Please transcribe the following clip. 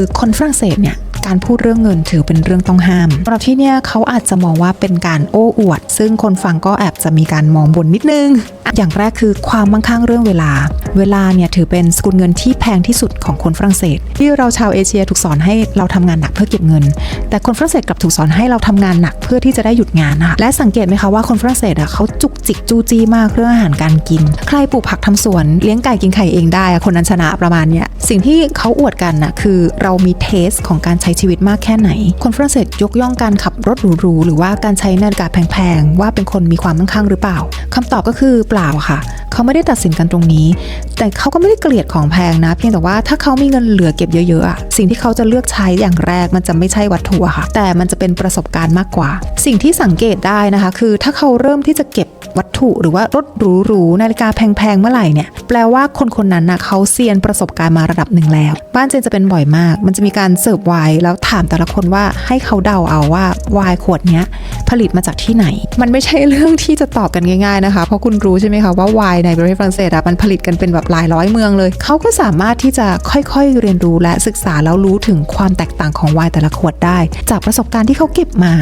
คือคนฝรั่งเศสเนี่ยการพูดเรื่องเงินถือเป็นเรื่องต้องห้ามสำหรับที่เนี่ยเขาอาจจะมองว่าเป็นการโอ้อวด ซึ่งคนฟังก็แอบจะมีการมองบนนิดนึง อย่างแรกคือความมั่งคั่งเรื่องเวลา เวลาเนี่ยถือเป็นสกุลเงินที่แพงที่สุดของคนฝรั่งเศส ที่เราชาวเอเชียถูกสอนให้เราทำงานหนักเพื่อเก็บเงิน แต่คนฝรั่งเศสกลับถูกสอนให้เราทำงานหนักเพื่อที่จะได้หยุดงานนะคะและสังเกตไหมคะว่าคนฝรั่งเศสอะเขาจุกจิกจู้จี้มากเรื่องอาหารการกิน ใครปลูกผักทำสวนเลี้ยงไก่กินไข่เองได้คนนั้นชนะประมาณเนี้ยสิ่งที่เขาอวดกันน่ะคือเรามีเทสของการใช้ชีวิตมากแค่ไหน คนฝรั่งเศสยกย่องการขับรถหรูๆหรือว่าการใช้นาฬิกาแพงๆว่าเป็นคนมีความมั่งคั่งหรือเปล่า คำตอบก็คือเปล่าค่ะ เขาไม่ได้ตัดสินกันตรงนี้ แต่เขาก็ไม่ได้เกลียดของแพงนะ เพียงแต่ว่าถ้าเขามีเงินเหลือเก็บเยอะๆอะสิ่งที่เขาจะเลือกใช้อย่างแรกมันจะไม่ใช่วัตถุค่ะ แต่มันจะเป็นประสบการณ์มากกว่า สิ่งที่สังเกตได้นะคะ คือถ้าเขาเริ่มที่จะเก็บวัตถุหรือว่ารถหรูๆนาฬิกาแพงๆเมื่อไหร่เนี่ยแปลว่าคนคนนั้นนะเขาเซียนประสบการณ์มาระดับหนึ่งแล้ว บ้านเจนจะเป็นบ่อยมาก มันจะมีการเสิร์ฟไวน์แล้วถามแต่ละคนว่าให้เขาเดาเอาว่าไวน์ขวดเนี้ย ผลิตมาจากที่ไหน มันไม่ใช่เรื่องที่จะตอบกันง่ายๆนะคะ เพราะคุณรู้ใช่ไหมคะว่าไวน์ในประเทศฝรั่งเศสอะมันผลิตกันเป็นแบบหลายร้อยเมืองเลย เขาก็สามารถที่จะค่อยๆเรียนรู้และศึกษาแล้วรู้ถึงความแตกต่างของไวน์แต่ละขวดได้ จากประสบการณ์ที่เขาเก็บมา